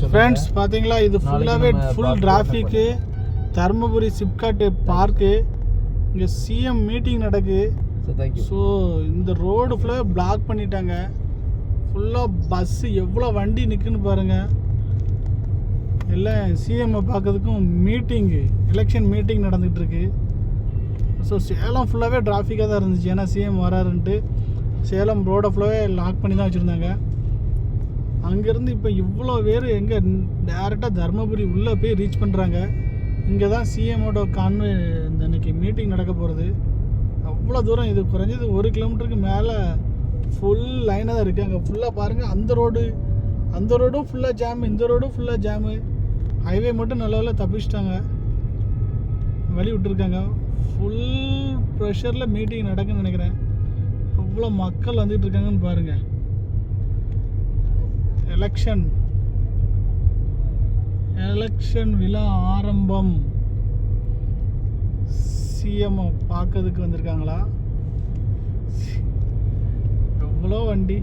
Friends பாத்தீங்களா இது ஃபுல்லாகவே full traffic Dharmapuri SIPCOT park இங்கே சிஎம் மீட்டிங் நடக்கு. ஸோ இந்த ரோடு ஃபுல்லாக பிளாக் பண்ணிட்டாங்க. ஃபுல்லாக பஸ்ஸு எவ்வளோ வண்டி நிற்குன்னு பாருங்கள் எல்லாம் சிஎம்ஐ பார்க்கறதுக்கும் மீட்டிங்கு எலெக்ஷன் மீட்டிங் நடந்துகிட்ருக்கு ஸோ சேலம் ஃபுல்லாகவே டிராஃபிக்காக தான் இருந்துச்சு. ஏன்னா சிஎம் வராருன்ட்டு சேலம் ரோடை ஃபுல்லாகவே லாக் பண்ணி தான் வச்சுருந்தாங்க. அங்கேருந்து இப்போ இவ்வளோ பேர் எங்கே டேரெக்டாக தருமபுரி உள்ளே போய் ரீச் பண்ணுறாங்க இங்கே தான் சிஎம்மோட கான்வே இந்த இன்னைக்கு மீட்டிங் நடக்க போகிறது அவ்வளோ தூரம் இது குறைஞ்சது ஒரு கிலோமீட்டருக்கு மேலே ஃபுல் லைனாக தான் இருக்குது அங்கே ஃபுல்லாக பாருங்கள் அந்த ரோடு அந்த ரோடும் ஃபுல்லாக ஜாமு இந்த ரோடும் ஃபுல்லாக ஜாமு ஹைவே மட்டும் நல்ல வேளை தப்பிச்சிட்டாங்க. வழி விட்டுருக்காங்க. ஃபுல் ப்ரெஷரில் மீட்டிங் நடக்குன்னு நினைக்கிறேன். அவ்வளோ மக்கள் வந்துட்டு இருக்காங்கன்னு பாருங்கள் எலெக்ஷன் எலெக்ஷன் விழா ஆரம்பம். சிஎம் பார்க்கறதுக்கு வந்திருக்காங்களா? எவ்வளோ வண்டி?